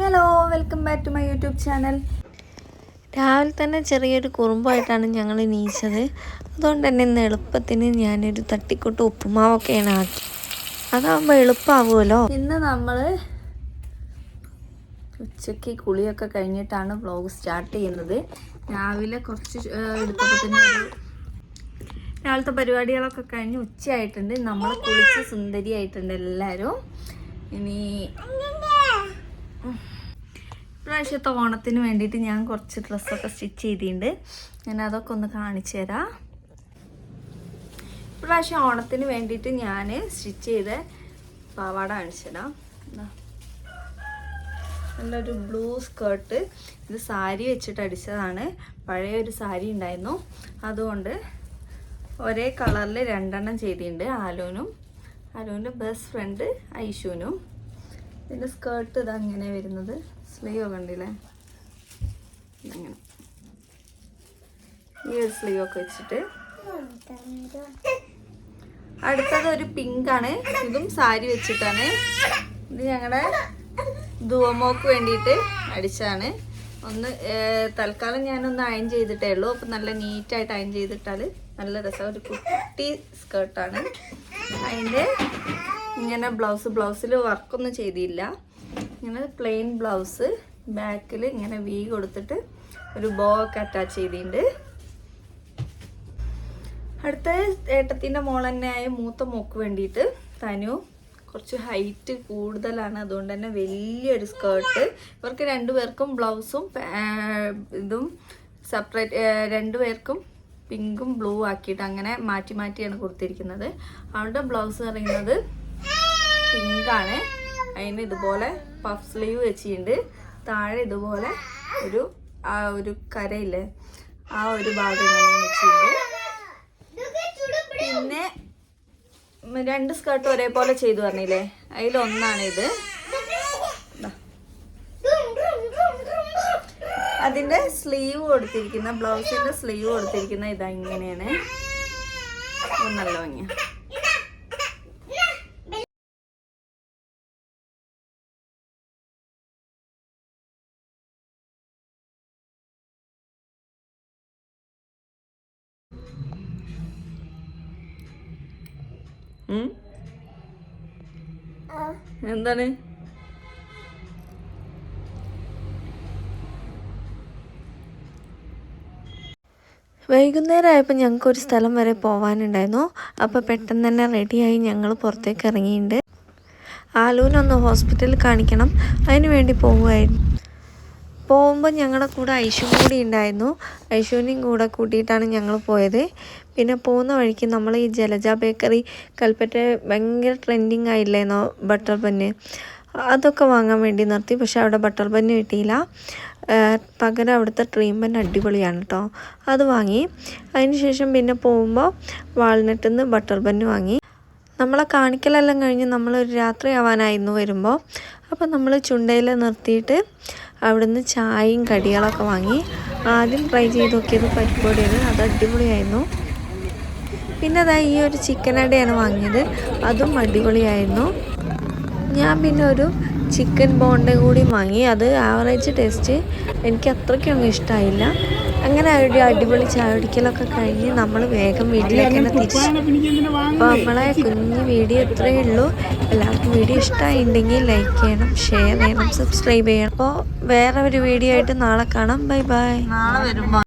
Hello welcome back to my YouTube channel രാവിലെ തന്നെ ചെറിയൊരു കുറുമ്പായിട്ടാണ് ഞങ്ങൾ നീച്ചത്. അതുകൊണ്ട് തന്നെ ഇന്ന് എളുപ്പത്തിന് ഞാനൊരു തട്ടിക്കൊട്ട് ഉപ്പുമാവൊക്കെയാണ് ആക്കി. അതാകുമ്പോൾ എളുപ്പമാവുമല്ലോ ഇന്ന് നമ്മൾ ഉച്ചയ്ക്ക് കുളിയൊക്കെ കഴിഞ്ഞിട്ടാണ് വ്ളോഗ് സ്റ്റാർട്ട് ചെയ്യുന്നത്. രാവിലെ കുറച്ച് എടുത്തപ്പോൾ തന്നെ ഒരു രാവിലത്തെ പരിപാടികളൊക്കെ കഴിഞ്ഞ് ഉച്ചയായിട്ടുണ്ട്. നമ്മൾ കുളിച്ച് സുന്ദരിയായിട്ടുണ്ട് എല്ലാവരും ഇനി ഇപ്രാവശ്യത്തെ ഓണത്തിന് വേണ്ടിയിട്ട് ഞാൻ കുറച്ച് ഡ്രസ്സൊക്കെ സ്റ്റിച്ച് ചെയ്തിട്ടുണ്ട്. ഞാൻ അതൊക്കെ ഒന്ന് കാണിച്ചു തരാം. ഇപ്രാവശ്യം ഓണത്തിന് വേണ്ടിയിട്ട് ഞാൻ സ്റ്റിച്ച് ചെയ്ത പാവാട കാണിച്ചു തരാം. നല്ലൊരു ബ്ലൂ സ്കേർട്ട്. ഇത് സാരി വെച്ചിട്ട് അടിച്ചതാണ്. പഴയ ഒരു സാരി ഉണ്ടായിരുന്നു. അതുകൊണ്ട് ഒരേ കളറിൽ രണ്ടെണ്ണം ചെയ്തിട്ടുണ്ട് ആലോനും ആലോന്റെ ബെസ്റ്റ് ഫ്രണ്ട് ഐഷുവിനും ഇതിന്റെ സ്കേർട്ട് ഇതങ്ങനെ വരുന്നത്. സ്ലീവ് കണ്ടില്ലേ ഇതങ്ങനെ. ഈ ഒരു സ്ലീവ് ഒക്കെ വെച്ചിട്ട്. അടുത്തത് ഒരു പിങ്ക് ആണ്. ഇതും സാരി വെച്ചിട്ടാണ്. ഇത് ഞങ്ങളുടെ ധുവമോക്ക് വേണ്ടിയിട്ട് അടിച്ചാണ് ഒന്ന് തൽക്കാലം ഞാനൊന്ന് അയൺ ചെയ്തിട്ടേ ഉള്ളൂ. അപ്പം നല്ല നീറ്റായിട്ട് അയൺ ചെയ്തിട്ടാൽ നല്ല രസം. ഒരു കുട്ടി സ്കേർട്ടാണ് അതിന്റെ ഇങ്ങനെ ബ്ലൗസ് ബ്ലൗസിൽ വർക്കൊന്നും ചെയ്തില്ല. ഇങ്ങനെ പ്ലെയിൻ ബ്ലൗസ് ബാക്കിൽ ഇങ്ങനെ വി കൊടുത്തിട്ട് ഒരു ബോ ഒക്കെ അറ്റാച്ച് ചെയ്തിട്ടുണ്ട് അടുത്ത ഏട്ടത്തിന്റെ മോൾ തന്നെയായ മൂത്ത മോക്ക് വേണ്ടിയിട്ട് തനു കുറച്ച് ഹൈറ്റ് കൂടുതലാണ്. അതുകൊണ്ട് തന്നെ വലിയൊരു സ്കേർട്ട് ഇവർക്ക് രണ്ടുപേർക്കും ബ്ലൗസും ഇതും സെപ്പറേറ്റ് രണ്ടുപേർക്കും പിങ്കും ബ്ലൂ ആക്കിയിട്ട് അങ്ങനെ മാറ്റി മാറ്റിയാണ് കൊടുത്തിരിക്കുന്നത്. അവളുടെ ബ്ലൗസ് എന്ന് പറയുന്നത് പിങ്കാണ്. അതിന് ഇതുപോലെ പഫ് സ്ലീവ് വെച്ചിട്ടുണ്ട്. താഴെ ഇതുപോലെ ഒരു ആ ഒരു കരയില്ലേ ആ ഒരു ഭാഗം ഞാൻ വെച്ചിട്ടുണ്ട്. പിന്നെ രണ്ട് സ്കേർട്ട് ഒരേപോലെ ചെയ്തു പറഞ്ഞില്ലേ? അതിലൊന്നാണ് ഇത്. ദാ. അതിന്റെ സ്ലീവ് കൊടുത്തിരിക്കുന്ന ബ്ലൗസിന്റെ സ്ലീവ് കൊടുത്തിരിക്കുന്ന ഇതാ ഇങ്ങനെയാണ്. നല്ല ഭംഗിയ. എന്താണ്? വൈകുന്നേരം ആയപ്പോൾ ഞങ്ങൾക്ക് ഒരു സ്ഥലം വരെ പോകാനുണ്ടായിരുന്നു അപ്പോൾ പെട്ടെന്ന് തന്നെ റെഡിയായി ഞങ്ങൾ പുറത്തേക്ക് ഇറങ്ങിയിട്ടുണ്ട് ആലൂനൊന്ന് ഹോസ്പിറ്റലിൽ കാണിക്കണം. അതിന് വേണ്ടി പോവുമായിരുന്നു പോകുമ്പോൾ ഞങ്ങളുടെ കൂടെ ഐഷു കൂടി ഉണ്ടായിരുന്നു ഐഷുവിനെയും കൂടെ കൂട്ടിയിട്ടാണ് ഞങ്ങൾ പോയത്. പിന്നെ പോകുന്ന വഴിക്ക് നമ്മൾ ഈ ജലജ ബേക്കറി കൽപ്പറ്റ ഭയങ്കര ട്രെൻഡിങ് ആയില്ലായിരുന്നോ ബട്ടർ പന്ന് അതൊക്കെ വാങ്ങാൻ വേണ്ടി നിർത്തി പക്ഷെ അവിടെ ബട്ടർ ബന്ന് കിട്ടിയില്ല. പകരം അവിടുത്തെ ട്രീറ്റ്മെന്റ് അടിപൊളിയാണ് കേട്ടോ അത് വാങ്ങി. അതിനുശേഷം പിന്നെ പോകുമ്പോൾ വാൾനട്ടിൽ നിന്ന് ബട്ടർ ബന്ന് വാങ്ങി. നമ്മളെ കാണിക്കലെല്ലാം കഴിഞ്ഞ് നമ്മളൊരു രാത്രി ആവാനായിരുന്നു വരുമ്പോൾ അപ്പോൾ നമ്മൾ ചുണ്ടയിൽ നിർത്തിയിട്ട് അവിടുന്ന് ചായയും കടികളൊക്കെ വാങ്ങി ആദ്യം ട്രൈ ചെയ്ത് നോക്കിയത് പരിപ്പൊടിയാണ് അത് അടിപൊളിയായിരുന്നു. പിന്നെ അതാ ഈ ഒരു ചിക്കൻ അടയാണ് വാങ്ങിയത്. അതും അടിപൊളിയായിരുന്നു. ഞാൻ പിന്നെ ഒരു ചിക്കൻ ബോണ്ട കൂടി വാങ്ങി. അത് ആവറേജ് ടേസ്റ്റ് എനിക്ക് അത്രയ്ക്കൊന്നും ഇഷ്ടമായില്ല അങ്ങനെ ഒരു അടിപൊളി ചായ കുടിക്കലൊക്കെ കഴിഞ്ഞ് നമ്മൾ വേഗം വീട്ടിലേക്ക് തന്നെ തിരിച്ചു. അപ്പോൾ നമ്മളെ കുഞ്ഞ് വീഡിയോ ഇത്രയേ ഉള്ളൂ. എല്ലാവർക്കും വീഡിയോ ഇഷ്ടമായിട്ടുണ്ടെങ്കിൽ ലൈക്ക് ചെയ്യണം ഷെയർ ചെയ്യണം സബ്സ്ക്രൈബ് ചെയ്യണം. അപ്പോൾ വേറെ ഒരു വീഡിയോ ആയിട്ട് നാളെ കാണാം. ബൈ ബൈ നാളെ വരുമ്പോ